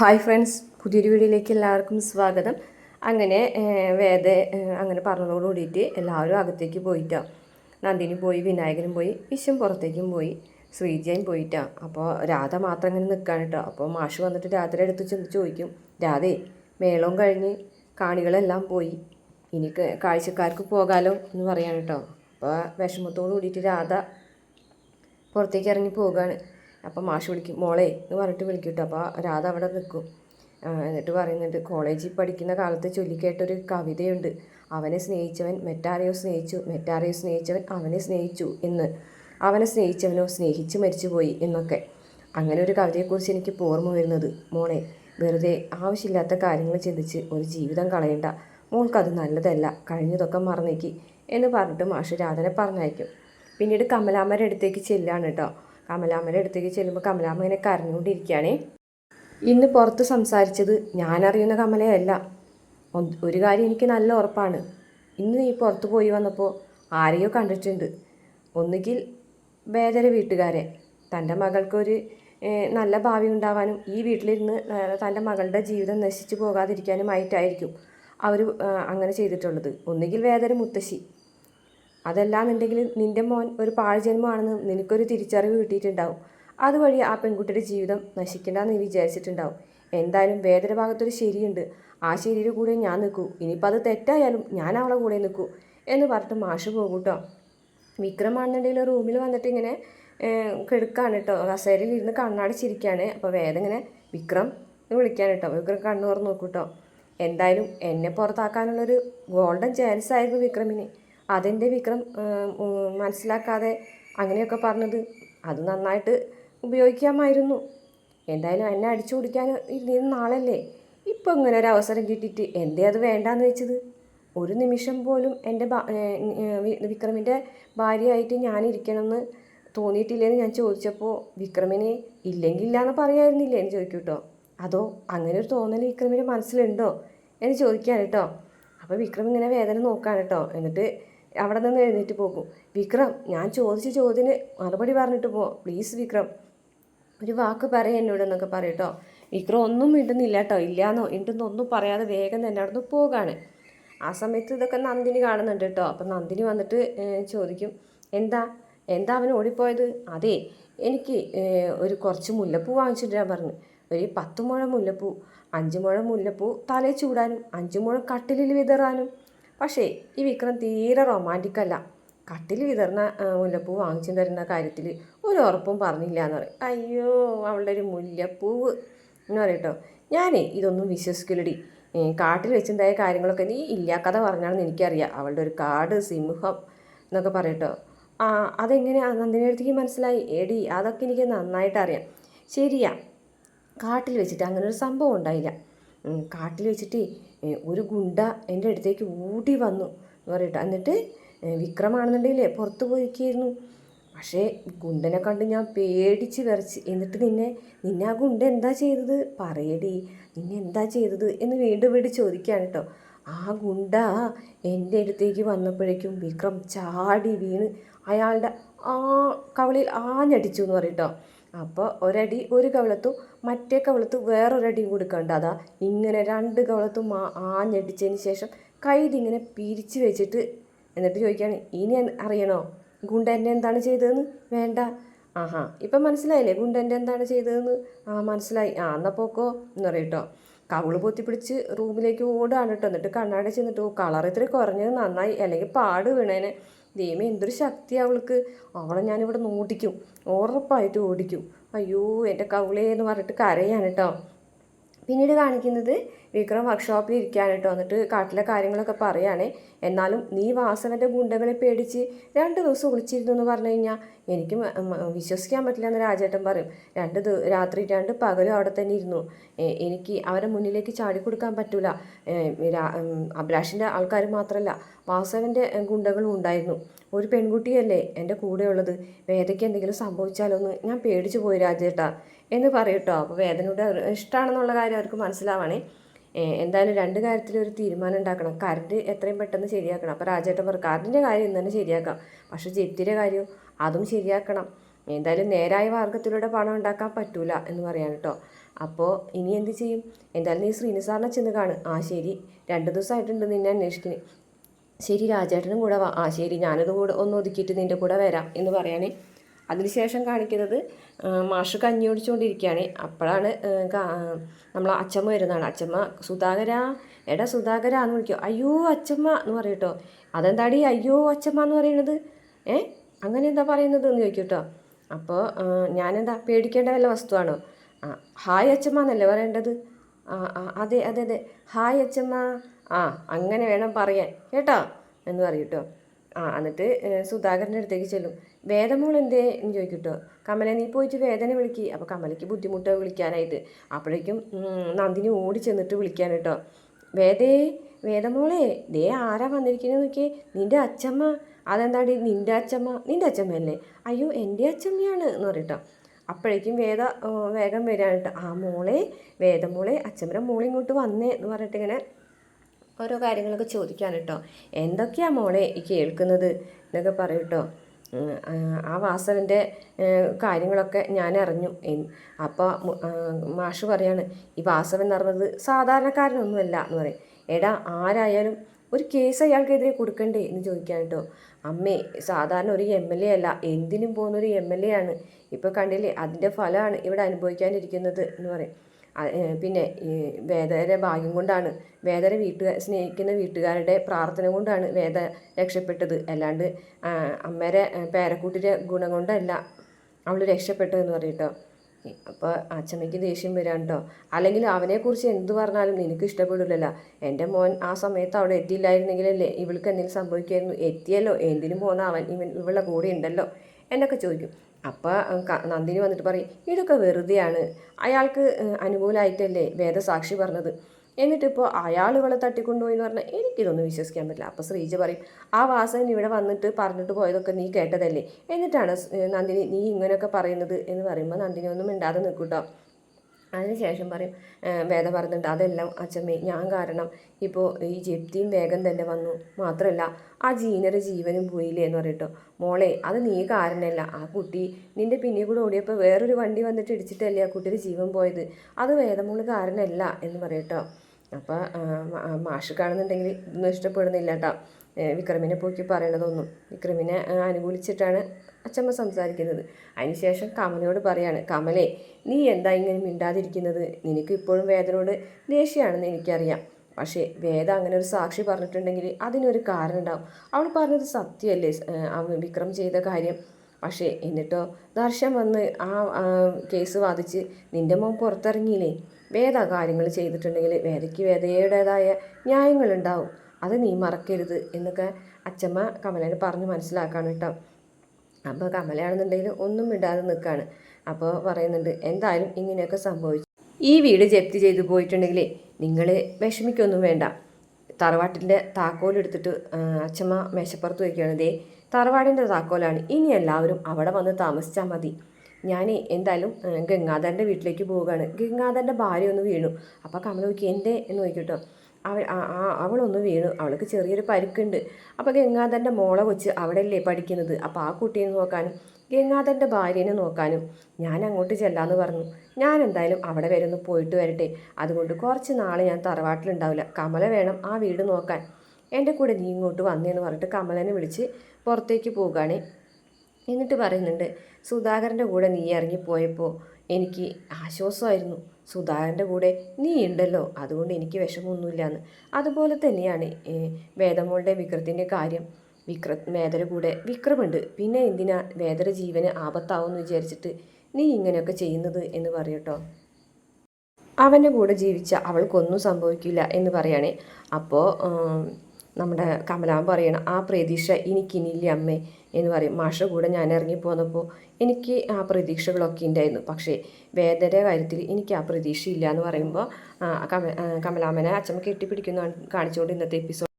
Hi friends പുതിയൊരു വീഡിയോയിലേക്ക് എല്ലാവർക്കും സ്വാഗതം. അങ്ങനെ വേദ അങ്ങനെ പറഞ്ഞതോട് കൂടിയിട്ട് എല്ലാവരും അകത്തേക്ക് പോയിട്ടാ. നന്ദിനി പോയി വിനായകനും പോയി വിശ്വം പുറത്തേക്കും പോയി ശ്രീജയും പോയിട്ടാ. അപ്പോൾ രാധ മാത്രം അങ്ങനെ നിൽക്കാണ് കേട്ടോ അപ്പോൾ മാഷ് വന്നിട്ട് രാധയുടെ അടുത്ത് ചെന്ന് ചോദിക്കും രാധേ മേളവും കഴിഞ്ഞ് കാണികളെല്ലാം പോയി. ഇനി കാഴ്ചക്കാർക്ക് പോകാലോ? എന്ന് പറയാണ് കേട്ടോ അപ്പോൾ വിഷമത്തോട് കൂടിയിട്ട് രാധ പുറത്തേക്ക് ഇറങ്ങി പോവുകയാണ് അപ്പം മാഷ് വിളിക്കും മോളെ എന്ന് പറഞ്ഞിട്ട് വിളിക്കും കേട്ടോ അപ്പോൾ രാധ അവിടെ നിൽക്കും എന്നിട്ട് പറയുന്നുണ്ട് കോളേജിൽ പഠിക്കുന്ന കാലത്ത് ചൊല്ലിക്കേട്ടൊരു കവിതയുണ്ട്. അവനെ സ്നേഹിച്ചവൻ മെറ്റാരെയോ സ്നേഹിച്ചു മെറ്റാരെയോ സ്നേഹിച്ചവൻ അവനെ സ്നേഹിച്ചു എന്ന്. അവനെ സ്നേഹിച്ചവനോ സ്നേഹിച്ച് മരിച്ചുപോയി എന്നൊക്കെ. അങ്ങനെ ഒരു കവിതയെക്കുറിച്ച് എനിക്ക് ഓർമ്മ വരുന്നത്. മോളെ വെറുതെ ആവശ്യമില്ലാത്ത കാര്യങ്ങൾ ചിന്തിച്ച് ഒരു ജീവിതം കളയണ്ട. മോൾക്കത് നല്ലതല്ല കഴിഞ്ഞതൊക്കെ മറന്നേക്ക്. എന്ന് പറഞ്ഞിട്ട് മാഷ് രാധനെ പറഞ്ഞയക്കും. പിന്നീട് കമലാമ്മയുടെ അടുത്തേക്ക് ചെല്ലാണ് കേട്ടോ. കമലാമ്മയുടെ അടുത്തേക്ക് ചെല്ലുമ്പോൾ കമലാമ്മ ഇങ്ങനെ കരഞ്ഞുകൊണ്ടിരിക്കുകയാണേ. ഇന്ന് പുറത്ത് സംസാരിച്ചത് ഞാനറിയുന്ന കമലയല്ല. ഒരു കാര്യം എനിക്ക് നല്ല ഉറപ്പാണ്. ഇന്ന് നീ പുറത്ത് പോയി വന്നപ്പോൾ ആരെയോ കണ്ടിട്ടുണ്ട്. ഒന്നുകിൽ വേദര വീട്ടുകാരെ. തന്റെ മകൾക്കൊരു നല്ല ഭാവി ഉണ്ടാവാനും ഈ വീട്ടിലിരുന്ന് തന്റെ മകളുടെ ജീവിതം നശിച്ചു പോകാതിരിക്കാനുമായിട്ടായിരിക്കും അവർ അങ്ങനെ ചെയ്തിട്ടുള്ളത്. ഒന്നുകിൽ വേദന മുത്തശ്ശി. അതല്ലാന്നുണ്ടെങ്കിൽ നിന്റെ മോൻ ഒരു പാഴ്ജന്മമാണെന്ന് നിനക്കൊരു തിരിച്ചറിവ് കിട്ടിയിട്ടുണ്ടാവും. അതുവഴി ആ പെൺകുട്ടിയുടെ ജീവിതം നശിക്കണ്ടെന്ന് നീ വിചാരിച്ചിട്ടുണ്ടാവും. എന്തായാലും വേദന ഭാഗത്തൊരു ശരിയുണ്ട്. ആ ശരിയുടെ കൂടെ ഞാൻ നിൽക്കൂ. ഇനിയിപ്പോൾ അത് തെറ്റായാലും ഞാൻ അവളെ കൂടെ നിൽക്കൂ എന്ന് പറഞ്ഞിട്ട് മാഷ് പോകും കേട്ടോ. വിക്രമാണെന്നുണ്ടെങ്കിൽ റൂമിൽ വന്നിട്ട് ഇങ്ങനെ കെടുക്കാണ് കേട്ടോ. കസേരയിൽ ഇരുന്ന് കണ്ണാടിച്ചിരിക്കുകയാണ് അപ്പോൾ വേദന ഇങ്ങനെ വിക്രം എന്ന് വിളിക്കാൻ കേട്ടോ. വിക്രം കണ്ണു തുറന്ന് നോക്കൂ കേട്ടോ. എന്തായാലും എന്നെ പുറത്താക്കാനുള്ളൊരു ഗോൾഡൻ ചാൻസ് ആയിരുന്നു വിക്രമിന്. അതെന്റെ വിക്രം മനസ്സിലാക്കാതെ അങ്ങനെയൊക്കെ പറഞ്ഞത് അത് നന്നായിട്ട് ഉപയോഗിക്കാമായിരുന്നു. എന്തായാലും എന്നെ അടിച്ചു കുടിക്കാൻ ഇരുന്നിരുന്ന നാളല്ലേ? ഇപ്പം ഇങ്ങനെ ഒരു അവസരം കിട്ടിയിട്ട് എന്തേ അത് വേണ്ടാന്ന് വെച്ചത്? ഒരു നിമിഷം പോലും എന്റെ വിക്രമിന്റെ ഭാര്യയായിട്ട് ഞാനിരിക്കണമെന്ന് തോന്നിയിട്ടില്ലേന്ന് ഞാൻ ചോദിച്ചപ്പോൾ വിക്രമിനെ ഇല്ലെങ്കിൽ എന്ന് പറയായിരുന്നില്ലേ എന്ന് ചോദിക്കും കേട്ടോ അതോ അങ്ങനെ ഒരു തോന്നൽ വിക്രമിന്റെ മനസ്സിലുണ്ടോ എന്ന് ചോദിക്കാൻ കേട്ടോ. അപ്പോൾ വിക്രം ഇങ്ങനെ വേദന നോക്കുകയാണ് കേട്ടോ. എന്നിട്ട് അവിടെ നിന്ന് എഴുന്നേറ്റ് പോകും. വിക്രം ഞാൻ ചോദിച്ച ചോദ്യത്തിന് മറുപടി പറഞ്ഞിട്ട് പോ. പ്ലീസ് വിക്രം ഒരു വാക്ക് പറയും എന്നോട് എന്നൊക്കെ പറയട്ടോ വിക്രം ഒന്നും മിണ്ടുന്നില്ല കേട്ടോ ഇല്ലാന്നോ ഇണ്ടെന്നോ ഒന്നും പറയാതെ വേഗം തന്നെ അവിടെ നിന്ന് പോകാണ്. ആ സമയത്ത് ഇതൊക്കെ നന്ദിനി കാണുന്നുണ്ട് കേട്ടോ അപ്പം നന്ദിനി വന്നിട്ട് ചോദിക്കും എന്താ എന്താ അവൻ ഓടിപ്പോയത്? അതെ എനിക്ക് ഒരു കുറച്ച് മുല്ലപ്പൂ വാങ്ങിച്ചിട്ട് പറഞ്ഞു. ഒരു പത്ത് മുഴം മുല്ലപ്പൂ അഞ്ച് മുഴം മുല്ലപ്പൂ തലയിൽ ചൂടാനും അഞ്ച് മുഴം കട്ടിലിൽ വിതറാനും. പക്ഷേ ഈ വിക്രം തീരെ റൊമാന്റിക് അല്ല കട്ടിൽ വിതർന്ന മുല്ലപ്പൂ വാങ്ങിച്ചു തരുന്ന കാര്യത്തിൽ ഒരു ഉറപ്പും പറഞ്ഞില്ല എന്ന് പറയും. അയ്യോ അവളുടെ ഒരു മുല്ലപ്പൂവ്. എന്ന് പറയട്ടോ ഞാനേ ഇതൊന്നും വിശ്വസിക്കില്ലടി. കാട്ടിൽ വെച്ചുണ്ടായ കാര്യങ്ങളൊക്കെ നീ ഇല്ലാ കഥ പറഞ്ഞാണെന്ന് എനിക്കറിയാം. അവളുടെ ഒരു കാട് സിംഹം എന്നൊക്കെ പറയട്ടോ ആ അതെങ്ങനെയാണ് നന്ദിനടുത്തേക്ക് മനസ്സിലായി. എടി അതൊക്കെ എനിക്ക് നന്നായിട്ട് അറിയാം. ശരിയാ. കാട്ടിൽ വെച്ചിട്ട് അങ്ങനെ ഒരു സംഭവം ഉണ്ടായില്ല. കാട്ടിൽ വെച്ചിട്ട് ഒരു ഗുണ്ട എന്റെ അടുത്തേക്ക് ഓടി വന്നു എന്ന് പറയട്ടെ എന്നിട്ട് വിക്രമാണെന്നുണ്ടെങ്കിൽ പുറത്ത് പോയിരിക്കായിരുന്നു പക്ഷേ ഗുണ്ടനെ കണ്ട് ഞാൻ പേടിച്ച് വിറച്ച്. എന്നിട്ട് നിന്നെ നിന്നെ ആ ഗുണ്ട എന്താ ചെയ്തത്? പറയടി നിന്നെ എന്താ ചെയ്തത് എന്ന് വീണ്ടും വീണ്ടും ചോദിക്കുകയാണ് കേട്ടോ. ആ ഗുണ്ട എന്റെ അടുത്തേക്ക് വന്നപ്പോഴേക്കും വിക്രം ചാടി വീണ് അയാളുടെ ആ കവളിൽ ആഞ്ഞടിച്ചു എന്ന് പറയട്ടോ അപ്പോൾ ഒരടി ഒരു കവളത്തും മറ്റേ കവളത്ത് വേറൊരടി കൊടുക്കണ്ട അതാ ഇങ്ങനെ രണ്ട് കവളത്തും ആഞ്ഞടിച്ചതിന് ശേഷം കൈതിങ്ങനെ പിരിച്ച് വെച്ചിട്ട് എന്നിട്ട് ചോദിക്കുകയാണ് ഇനി അറിയണോ? ഗുണ്ട എന്നെ എന്താണ് ചെയ്തതെന്ന്? വേണ്ട. ആഹാ ഇപ്പം മനസ്സിലായില്ലേ ഗുണ്ട എന്റെ എന്താണ് ചെയ്തതെന്ന്? ആ മനസ്സിലായി. ആ എന്നാൽ പോക്കോ. എന്ന് പറയട്ടോ കവൾ പൊത്തിപ്പിടിച്ച് റൂമിലേക്ക് ഓടാണ് കേട്ടോ എന്നിട്ട് കണ്ണാടി ചെന്നിട്ട് കളർ ഇത്ര കുറഞ്ഞത് നന്നായി. അല്ലെങ്കിൽ പാട് വീണേനെ. ദൈവം എന്തൊരു ശക്തി അവൾക്ക്. അവളെ ഞാനിവിടെ നിന്ന് ഓടിക്കും ഉറപ്പായിട്ട് ഓടിക്കും. അയ്യോ എന്റെ കൗളേ എന്ന് പറഞ്ഞിട്ട് കരയാണ് കേട്ടോ. പിന്നീട് കാണിക്കുന്നത് വിക്രം വർക്ക്ഷോപ്പിൽ ഇരിക്കുകയാണ് കേട്ടോ. എന്നിട്ട് കാട്ടിലെ കാര്യങ്ങളൊക്കെ പറയുകയാണേ. എന്നാലും നീ വാസവന്റെ ഗുണ്ടകളെ പേടിച്ച് രണ്ട് ദിവസം ഒളിച്ചിരുന്നു എന്ന് പറഞ്ഞു കഴിഞ്ഞാൽ എനിക്ക് വിശ്വസിക്കാൻ പറ്റില്ല എന്ന് രാജേട്ടൻ പറയും. രണ്ട് രാത്രി രണ്ട് പകലും അവിടെ തന്നെ ഇരുന്നു. എനിക്ക് അവരെ മുന്നിലേക്ക് ചാടിക്കൊടുക്കാൻ പറ്റൂല. അഭിലാഷിന്റെ ആൾക്കാർ മാത്രമല്ല വാസവന്റെ ഗുണ്ടകളും ഉണ്ടായിരുന്നു. ഒരു പെൺകുട്ടിയല്ലേ എന്റെ കൂടെയുള്ളത്? വേദയ്ക്ക് എന്തെങ്കിലും സംഭവിച്ചാലോ എന്ന് ഞാൻ പേടിച്ചു പോയി രാജേട്ടാ. എന്ന് പറയട്ടോ അപ്പോൾ വേദനയുടെ ഇഷ്ടമാണെന്നുള്ള കാര്യം അവർക്ക് മനസ്സിലാവണേ. എന്തായാലും രണ്ട് കാര്യത്തിൽ ഒരു തീരുമാനം ഉണ്ടാക്കണം. കറണ്ട് എത്രയും പെട്ടെന്ന് ശരിയാക്കണം. അപ്പോൾ രാജേട്ടൻ പറയും കറണ്ടിന്റെ കാര്യം ഇന്ന് തന്നെ ശരിയാക്കാം. പക്ഷേ ജെറ്റിന്റെ കാര്യം അതും ശരിയാക്കണം. എന്തായാലും നേരായ മാർഗത്തിലൂടെ പണം ഉണ്ടാക്കാൻ പറ്റൂല എന്ന് പറയാൻ കേട്ടോ. അപ്പോൾ ഇനി എന്ത് ചെയ്യും? എന്തായാലും നീ ശ്രീനിസാറിനെ ചെന്ന് കാണും. ആ ശരി. രണ്ട് ദിവസമായിട്ടുണ്ട് നിന്നെ അന്വേഷിക്കുന്നത് ശരി രാജേട്ടനും കൂടെ വാ. ആ ശരി. ഞാനത് കൂടെ ഒന്ന് ഒതുക്കിയിട്ട് നിന്റെ കൂടെ വരാം എന്ന് പറയാനേ അതിനുശേഷം കാണിക്കുന്നത് മാഷ് കഞ്ഞി ഓടിച്ചുകൊണ്ടിരിക്കുകയാണ് അപ്പോഴാണ് നമ്മൾ അച്ചമ്മ വരുന്നതാണ്. അച്ചമ്മ സുധാകര എടാ സുധാകര എന്ന് വിളിക്കും. അയ്യോ അച്ചമ്മ എന്ന് പറയും കേട്ടോ. അതെന്താടി? അയ്യോ അച്ചമ്മ എന്ന് പറയണത് ഏ? അങ്ങനെ എന്താ പറയുന്നത് എന്ന് ചോദിക്കും കേട്ടോ. അപ്പോൾ ഞാനെന്താ പേടിക്കേണ്ട വല്ല വസ്തുവാണോ? ആ ഹായ് അച്ചമ്മ എന്നല്ലേ പറയേണ്ടത്? ആ അതെ അതെ അതെ. ഹായ് അച്ചമ്മ. ആ അങ്ങനെ വേണം പറയാൻ. കേട്ടോ? എന്ന് പറയും കേട്ടോ. ആ എന്നിട്ട് സുധാകരന്റെ അടുത്തേക്ക് ചെല്ലും. വേദമോൾ എന്തേ? എന്ന് ചോദിക്കട്ടോ. കേട്ടോ കമല നീ പോയിട്ട് വേദന വിളിക്കി. അപ്പോൾ കമലയ്ക്ക് ബുദ്ധിമുട്ടോ വിളിക്കാനായിട്ട്. അപ്പോഴേക്കും നന്ദിനി ഓടി ചെന്നിട്ട് വിളിക്കാൻ കേട്ടോ. വേദേ വേദമോളെ ദേ ആരാ വന്നിരിക്കുന്നത് നോക്കിയേ. നിന്റെ അച്ചമ്മ. അതെന്താടി? നിന്റെ അച്ചമ്മ. നിന്റെ അച്ഛമ്മയല്ലേ അയ്യോ എന്റെ അച്ചമ്മയാണ് എന്ന് പറയട്ടോ. അപ്പോഴേക്കും വേദ വേഗം വരാനിട്ട് ആ മോളെ വേദമോളെ അച്ചമ്മയുടെ മോളെ ഇങ്ങോട്ട് വന്നേ എന്ന് പറഞ്ഞിട്ട് ഇങ്ങനെ ഓരോ കാര്യങ്ങളൊക്കെ ചോദിക്കാൻ കേട്ടോ. എന്തൊക്കെയാണ് മോളെ ഈ കേൾക്കുന്നത്? എന്നൊക്കെ പറയും കേട്ടോ. ആ, വാസവിന്റെ കാര്യങ്ങളൊക്കെ ഞാൻ അറിഞ്ഞു. അപ്പോൾ മാഷ് പറയാണ് ഈ വാസവൻ എന്ന് പറഞ്ഞത് സാധാരണക്കാരനൊന്നുമല്ല എന്ന് പറയും. എടാ ആരായാലും ഒരു കേസ് അയാൾക്കെതിരെ കൊടുക്കണ്ടേ? എന്ന് ചോദിക്കാൻ കേട്ടോ. അമ്മേ സാധാരണ ഒരു എം എൽ എ അല്ല എന്തിനും പോകുന്ന ഒരു എം എൽ എ ആണ്. ഇപ്പോൾ കണ്ടില്ലേ അതിന്റെ ഫലമാണ് ഇവിടെ അനുഭവിക്കാനിരിക്കുന്നത് എന്ന് പറയും. പിന്നെ ഈ വേദരെ ഭാഗ്യം കൊണ്ടാണ് വേദരെ വീട്ടുകാർ സ്നേഹിക്കുന്ന വീട്ടുകാരുടെ പ്രാർത്ഥന കൊണ്ടാണ് വേദ രക്ഷപ്പെട്ടത്. അല്ലാണ്ട് അമ്മേരെ പേരക്കുട്ടിയുടെ ഗുണം കൊണ്ടല്ല അവൾ രക്ഷപ്പെട്ടതെന്ന് പറയട്ടോ അപ്പോൾ അച്ഛമ്മയ്ക്ക് ദേഷ്യം വരാൻ കേട്ടോ അല്ലെങ്കിൽ അവനെക്കുറിച്ച് എന്ത് പറഞ്ഞാലും നിനക്ക് ഇഷ്ടപ്പെടില്ലല്ലോ. എന്റെ മോൻ ആ സമയത്ത് അവിടെ എത്തിയില്ലായിരുന്നെങ്കിലല്ലേ ഇവൾക്ക് എന്തെങ്കിലും സംഭവിക്കുമായിരുന്നു. എത്തിയല്ലോ. എന്തിനും പോകുന്ന അവൻ ഇവൻ ഇവളുടെ കൂടെ ഉണ്ടല്ലോ എന്നൊക്കെ ചോദിക്കും. അപ്പോൾ നന്ദിനി വന്നിട്ട് പറയും ഇതൊക്കെ വെറുതെയാണ്. അയാൾക്ക് അനുകൂലമായിട്ടല്ലേ വേദസാക്ഷി പറഞ്ഞത്. എന്നിട്ടിപ്പോൾ അയാൾ ഇവളെ തട്ടിക്കൊണ്ടുപോയി എന്ന് പറഞ്ഞാൽ എനിക്കിതൊന്നും വിശ്വസിക്കാൻ പറ്റില്ല. അപ്പോൾ ശ്രീജ പറയും ആ വാസവൻ ഇവിടെ വന്നിട്ട് പറഞ്ഞിട്ട് പോയതൊക്കെ നീ കേട്ടതല്ലേ? എന്നിട്ടാണ് നന്ദിനി നീ ഇങ്ങനെയൊക്കെ പറയുന്നത്? എന്ന് പറയുമ്പോൾ നന്ദിനി ഒന്നും മിണ്ടാതെ നിൽക്കൂട്ടോ അതിനുശേഷം പറയും വേദ പറഞ്ഞിട്ട് അതെല്ലാം അച്ഛമ്മേ ഞാൻ കാരണം ഇപ്പോൾ ഈ ജപ്തിയും വേഗം തന്നെ വന്നു. മാത്രമല്ല ആ ജീനര ജീവനും പോയില്ലേ? എന്ന് പറയട്ടോ മോളെ അത് നീ കാരണമല്ല ആ കുട്ടി നിന്റെ പിന്നിൽ കൂടെ ഓടിയപ്പോൾ വേറൊരു വണ്ടി വന്നിട്ട് ഇടിച്ചിട്ടല്ലേ ആ കുട്ടിയുടെ ജീവൻ പോയത്? അത് വേദമോൾ കാരണമല്ല എന്ന് പറയട്ടോ അപ്പോൾ മാഷ് കാണുന്നുണ്ടെങ്കിൽ ഇതൊന്നും ഇഷ്ടപ്പെടുന്നില്ല കേട്ടോ വിക്രമിനെ പോക്കി പറയണതൊന്നും. വിക്രമിനെ അനുകൂലിച്ചിട്ടാണ് അച്ചമ്മ സംസാരിക്കുന്നത്. അതിനുശേഷം കമലയോട് പറയാണ് കമലേ നീ എന്താ ഇങ്ങനെ മിണ്ടാതിരിക്കുന്നത്? നിനക്ക് ഇപ്പോഴും വേദനോട് ദേഷ്യമാണെന്ന് എനിക്കറിയാം. പക്ഷേ വേദ അങ്ങനെ ഒരു സാക്ഷി പറഞ്ഞിട്ടുണ്ടെങ്കിൽ അതിനൊരു കാരണം ഉണ്ടാവും അവൾ പറഞ്ഞത് സത്യമല്ലേ വിക്രം ചെയ്ത കാര്യം. പക്ഷേ എന്നിട്ടോ ദർശൻ വന്ന് ആ, കേസ് വാദിച്ച് നിന്റെ മോൻ പുറത്തിറങ്ങിയില്ലേ? വേദ കാര്യങ്ങൾ ചെയ്തിട്ടുണ്ടെങ്കിൽ വേദയ്ക്ക് വേദയുടേതായ ന്യായങ്ങളുണ്ടാവും. അത് നീ മറക്കരുത് എന്നൊക്കെ അച്ചമ്മ കമലനെ പറഞ്ഞ് മനസ്സിലാക്കാണ് കേട്ടോ. അപ്പോൾ കമലയാണെന്നുണ്ടെങ്കിൽ ഒന്നും ഇടാതെ നിൽക്കുകയാണ് അപ്പോൾ പറയുന്നുണ്ട് എന്തായാലും ഇങ്ങനെയൊക്കെ സംഭവിച്ചു. ഈ വീട് ജപ്തി ചെയ്തു പോയിട്ടുണ്ടെങ്കിലേ നിങ്ങൾ വിഷമിക്കൊന്നും വേണ്ട. തറവാട്ടിന്റെ താക്കോലെടുത്തിട്ട് അച്ഛമ്മ മേശപ്പുറത്ത് വയ്ക്കുകയാണ്. ദേ തറവാടിന്റെ താക്കോലാണ്. ഇനി എല്ലാവരും അവിടെ വന്ന് താമസിച്ചാൽ മതി. ഞാൻ എന്തായാലും ഗംഗാധരന്റെ വീട്ടിലേക്ക് പോവുകയാണ്. ഗംഗാധരന്റെ ഭാര്യ ഒന്ന് വീണു. അപ്പോൾ കമല നോക്കി എന്റെ എന്ന് നോക്കിട്ടോ അവൾ അവളൊന്ന് വീണു. അവൾക്ക് ചെറിയൊരു പരുക്കുണ്ട്. അപ്പോൾ ഗംഗാധരന്റെ മോളെ വെച്ച് അവിടെയല്ലേ പഠിക്കുന്നത്? അപ്പോൾ ആ കുട്ടിയെ നോക്കാനും ഗംഗാധരന്റെ ഭാര്യനെ നോക്കാനും ഞാൻ അങ്ങോട്ട് ചെല്ലാമെന്ന് പറഞ്ഞു. ഞാൻ എന്തായാലും അവിടെ വരെ ഒന്ന് പോയിട്ട് വരട്ടെ. അതുകൊണ്ട് കുറച്ച് നാളെ ഞാൻ തറവാട്ടിലുണ്ടാവില്ല. കമല വേണം ആ വീട് നോക്കാൻ. എന്റെ കൂടെ നീ ഇങ്ങോട്ട് വന്നേന്ന് പറഞ്ഞിട്ട് കമലനെ വിളിച്ച് പുറത്തേക്ക് പോവുകയാണ്. എന്നിട്ട് പറയുന്നുണ്ട് സുധാകരന്റെ കൂടെ നീ ഇറങ്ങിപ്പോയപ്പോൾ എനിക്ക് ആശ്വാസമായിരുന്നു. സുധാകരന്റെ കൂടെ നീ ഉണ്ടല്ലോ അതുകൊണ്ട് എനിക്ക് വിഷമമൊന്നുമില്ലാന്ന്. അതുപോലെ തന്നെയാണ് വേദമോളുടെ വിക്രത്തിന്റെ കാര്യം. വിക്ര വേദര കൂടെ വിക്രമുണ്ട്. പിന്നെ എന്തിനാ വേദര ജീവന് ആപത്താവുമെന്ന് വിചാരിച്ചിട്ട് നീ ഇങ്ങനെയൊക്കെ ചെയ്യുന്നത് എന്ന് പറയട്ടോ അവന്റെ കൂടെ ജീവിച്ച അവൾക്കൊന്നും സംഭവിക്കില്ല എന്ന് പറയുകയാണേ അപ്പോൾ നമ്മുടെ കമലാൻ പറയണം ആ പ്രതീക്ഷ എനിക്കിനില്ല അമ്മേ? എന്ന് പറയും. മാഷ കൂടെ ഞാൻ ഇറങ്ങി പോന്നപ്പോൾ എനിക്ക് ആ പ്രതീക്ഷകളൊക്കെ ഉണ്ടായിരുന്നു പക്ഷേ വേദയുടെ കാര്യത്തിൽ എനിക്ക് ആ പ്രതീക്ഷയില്ല എന്ന് പറയുമ്പോൾ കമ ആ, കമലാമ്മനെ അച്ഛമ്മ കെട്ടിപ്പിടിക്കുന്നു കാണിച്ചുകൊണ്ട് ഇന്നത്തെ എപ്പിസോഡ്